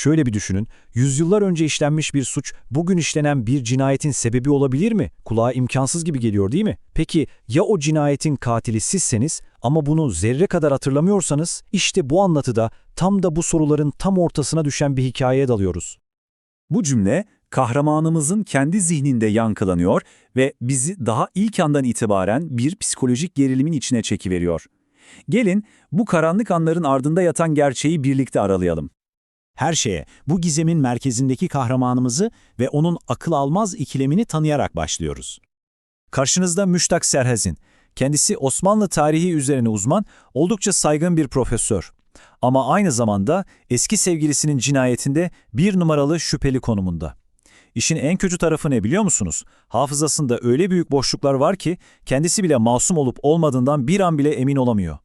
Şöyle bir düşünün, yüzyıllar önce işlenmiş bir suç bugün işlenen bir cinayetin sebebi olabilir mi? Kulağa imkansız gibi geliyor değil mi? Peki ya o cinayetin katili sizseniz ama bunu zerre kadar hatırlamıyorsanız işte bu anlatıda tam da bu soruların tam ortasına düşen bir hikayeye dalıyoruz. Bu cümle kahramanımızın kendi zihninde yankılanıyor ve bizi daha ilk andan itibaren bir psikolojik gerilimin içine çekiveriyor. Gelin bu karanlık anların ardında yatan gerçeği birlikte aralayalım. Her şeye bu gizemin merkezindeki kahramanımızı ve onun akıl almaz ikilemini tanıyarak başlıyoruz. Karşınızda Müştak Serhezin. Kendisi Osmanlı tarihi üzerine uzman, oldukça saygın bir profesör. Ama aynı zamanda eski sevgilisinin cinayetinde bir numaralı şüpheli konumunda. İşin en kötü tarafı ne biliyor musunuz? Hafızasında öyle büyük boşluklar var ki kendisi bile masum olup olmadığından bir an bile emin olamıyor.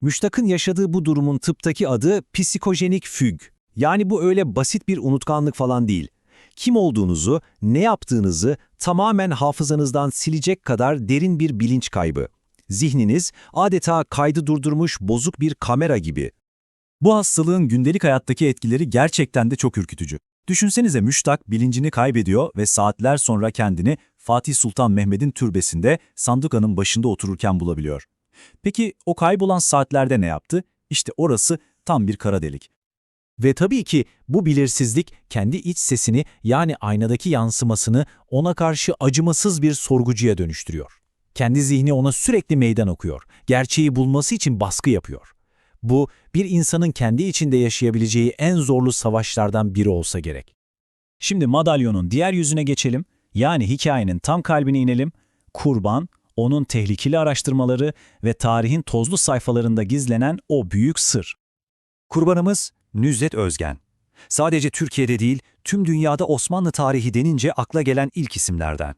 Müştak'ın yaşadığı bu durumun tıptaki adı psikojenik füg. Yani bu öyle basit bir unutkanlık falan değil. Kim olduğunuzu, ne yaptığınızı tamamen hafızanızdan silecek kadar derin bir bilinç kaybı. Zihniniz adeta kaydı durdurmuş bozuk bir kamera gibi. Bu hastalığın gündelik hayattaki etkileri gerçekten de çok ürkütücü. Düşünsenize Müştak bilincini kaybediyor ve saatler sonra kendini Fatih Sultan Mehmet'in türbesinde sandukanın başında otururken bulabiliyor. Peki o kaybolan saatlerde ne yaptı? İşte orası tam bir kara delik. Ve tabii ki bu belirsizlik kendi iç sesini yani aynadaki yansımasını ona karşı acımasız bir sorgucuya dönüştürüyor. Kendi zihni ona sürekli meydan okuyor, gerçeği bulması için baskı yapıyor. Bu, bir insanın kendi içinde yaşayabileceği en zorlu savaşlardan biri olsa gerek. Şimdi madalyonun diğer yüzüne geçelim, yani hikayenin tam kalbine inelim. Kurban, onun tehlikeli araştırmaları ve tarihin tozlu sayfalarında gizlenen o büyük sır. Kurbanımız Nüzzet Özgen. Sadece Türkiye'de değil, tüm dünyada Osmanlı tarihi denince akla gelen ilk isimlerden.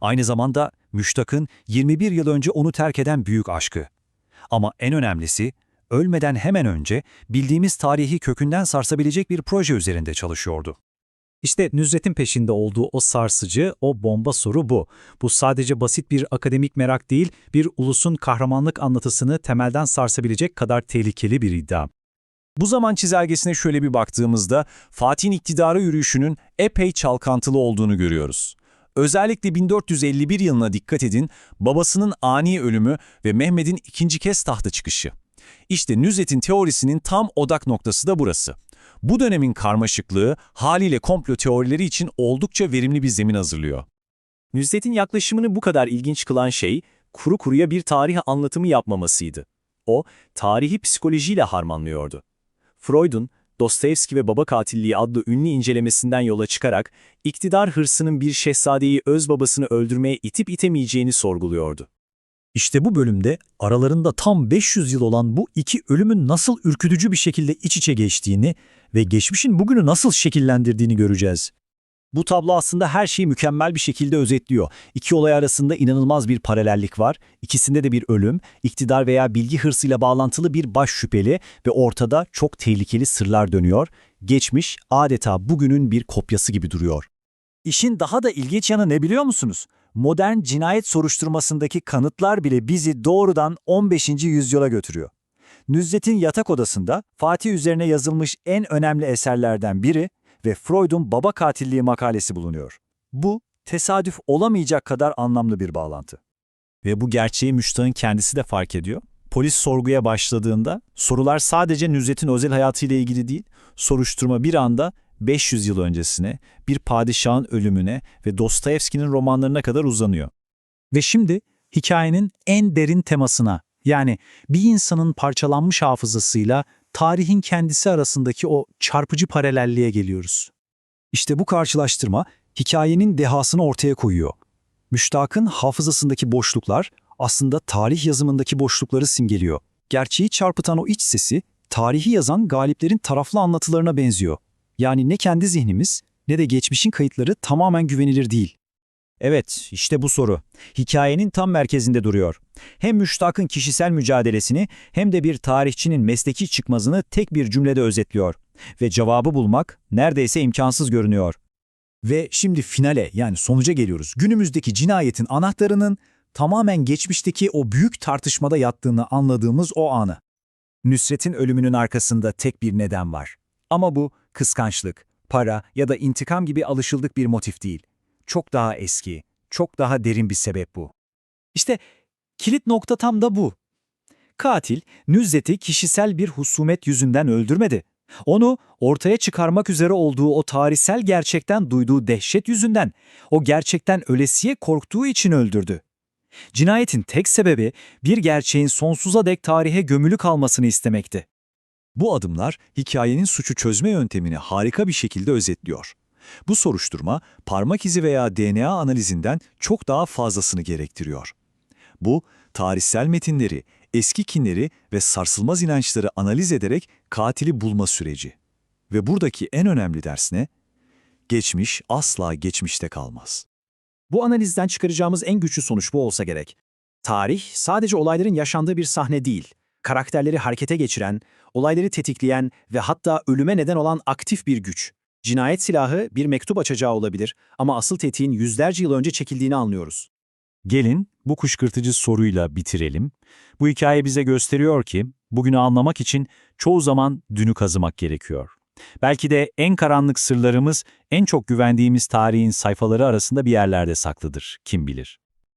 Aynı zamanda Müştak'ın 21 yıl önce onu terk eden büyük aşkı. Ama en önemlisi, ölmeden hemen önce bildiğimiz tarihi kökünden sarsabilecek bir proje üzerinde çalışıyordu. İşte Nüzret'in peşinde olduğu o sarsıcı, o bomba soru bu. Bu sadece basit bir akademik merak değil, bir ulusun kahramanlık anlatısını temelden sarsabilecek kadar tehlikeli bir iddia. Bu zaman çizelgesine şöyle bir baktığımızda Fatih'in iktidara yürüyüşünün epey çalkantılı olduğunu görüyoruz. Özellikle 1451 yılına dikkat edin, babasının ani ölümü ve Mehmet'in ikinci kez tahta çıkışı. İşte Nüzet'in teorisinin tam odak noktası da burası. Bu dönemin karmaşıklığı haliyle komplo teorileri için oldukça verimli bir zemin hazırlıyor. Nüzet'in yaklaşımını bu kadar ilginç kılan şey, kuru kuruya bir tarih anlatımı yapmamasıydı. O, tarihi psikolojiyle harmanlıyordu. Freud'un Dostoyevski ve Baba Katilliği adlı ünlü incelemesinden yola çıkarak iktidar hırsının bir şehzadeyi öz babasını öldürmeye itip itemeyeceğini sorguluyordu. İşte bu bölümde aralarında tam 500 yıl olan bu iki ölümün nasıl ürkütücü bir şekilde iç içe geçtiğini ve geçmişin bugünü nasıl şekillendirdiğini göreceğiz. Bu tablo aslında her şeyi mükemmel bir şekilde özetliyor. İki olay arasında inanılmaz bir paralellik var. İkisinde de bir ölüm, iktidar veya bilgi hırsıyla bağlantılı bir baş şüpheli ve ortada çok tehlikeli sırlar dönüyor. Geçmiş adeta bugünün bir kopyası gibi duruyor. İşin daha da ilginç yanı ne biliyor musunuz? Modern cinayet soruşturmasındaki kanıtlar bile bizi doğrudan 15. yüzyıla götürüyor. Nüzzet'in yatak odasında Fatih üzerine yazılmış en önemli eserlerden biri ve Freud'un baba katilliği makalesi bulunuyor. Bu, tesadüf olamayacak kadar anlamlı bir bağlantı. Ve bu gerçeği Müştak'ın kendisi de fark ediyor. Polis sorguya başladığında sorular sadece Nüzzet'in özel hayatıyla ilgili değil, soruşturma bir anda 500 yıl öncesine, bir padişahın ölümüne ve Dostoyevski'nin romanlarına kadar uzanıyor. Ve şimdi hikayenin en derin temasına, yani bir insanın parçalanmış hafızasıyla tarihin kendisi arasındaki o çarpıcı paralelliğe geliyoruz. İşte bu karşılaştırma hikayenin dehasını ortaya koyuyor. Müştak'ın hafızasındaki boşluklar aslında tarih yazımındaki boşlukları simgeliyor. Gerçeği çarpıtan o iç sesi, tarihi yazan galiplerin taraflı anlatılarına benziyor. Yani ne kendi zihnimiz ne de geçmişin kayıtları tamamen güvenilir değil. Evet, işte bu soru. Hikayenin tam merkezinde duruyor. Hem Müştak'ın kişisel mücadelesini hem de bir tarihçinin mesleki çıkmazını tek bir cümlede özetliyor. Ve cevabı bulmak neredeyse imkansız görünüyor. Ve şimdi finale yani sonuca geliyoruz. Günümüzdeki cinayetin anahtarının tamamen geçmişteki o büyük tartışmada yattığını anladığımız o anı. Nüsret'in ölümünün arkasında tek bir neden var. Ama bu kıskançlık, para ya da intikam gibi alışıldık bir motif değil. Çok daha eski, çok daha derin bir sebep bu. İşte kilit nokta tam da bu. Katil, Nüzzet'i kişisel bir husumet yüzünden öldürmedi. Onu ortaya çıkarmak üzere olduğu o tarihsel gerçekten duyduğu dehşet yüzünden, o gerçekten ölesiye korktuğu için öldürdü. Cinayetin tek sebebi bir gerçeğin sonsuza dek tarihe gömülü kalmasını istemekti. Bu adımlar hikayenin suçu çözme yöntemini harika bir şekilde özetliyor. Bu soruşturma parmak izi veya DNA analizinden çok daha fazlasını gerektiriyor. Bu, tarihsel metinleri, eski kinleri ve sarsılmaz inançları analiz ederek katili bulma süreci. Ve buradaki en önemli ders ne? Geçmiş asla geçmişte kalmaz. Bu analizden çıkaracağımız en güçlü sonuç bu olsa gerek. Tarih sadece olayların yaşandığı bir sahne değil, karakterleri harekete geçiren, olayları tetikleyen ve hatta ölüme neden olan aktif bir güç. Cinayet silahı bir mektup açacağı olabilir ama asıl tetiğin yüzlerce yıl önce çekildiğini anlıyoruz. Gelin bu kuşkırtıcı soruyla bitirelim. Bu hikaye bize gösteriyor ki bugünü anlamak için çoğu zaman dünü kazımak gerekiyor. Belki de en karanlık sırlarımız en çok güvendiğimiz tarihin sayfaları arasında bir yerlerde saklıdır, kim bilir.